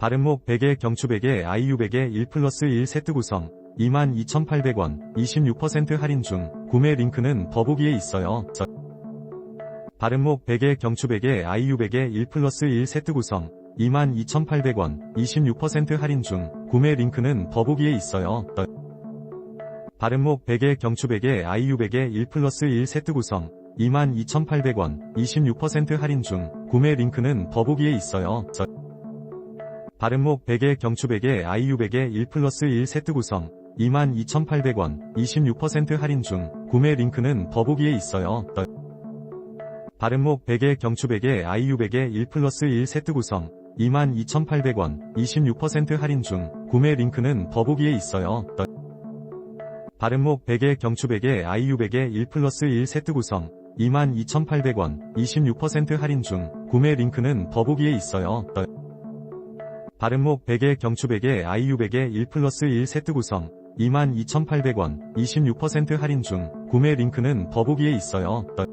바른목 베개 경추 베개 아이유 베개 1 플러스 1 세트 구성 22,800원 26% 할인 중 구매 링크는 더보기에 있어요. 저- 바른목 베개 경추 베개 아이유 베개 1 플러스 1 세트 구성 22,800원 26% 할인 중 구매 링크는 더보기에 있어요. 저- 바른목 베개 경추 베개 아이유 베개 1 플러스 1 세트 구성 22,800원 26% 할인 중 구매 링크는 더보기에 있어요. 저- 바른목 베개 경추 베개 아이유 베개 1 플러스 1 세트 구성 22,800원 26% 할인 중 구매 링크는 더보기에 있어요. 저- 바른목 베개 경추 베개 아이유 베개 1 플러스 1 세트 구성 22,800원 26% 할인 중 구매 링크는 더보기에 있어요. 저- 바른목 베개 경추 베개 아이유 베개 1 플러스 1 세트 구성 22,800원 26% 할인 중 구매 링크는 더보기에 있어요. 저- 바른목 베개 경추 베개 아이유 베개 1 플러스 1 세트 구성 22,800원 26% 할인 중 구매 링크는 더보기에 있어요. 저-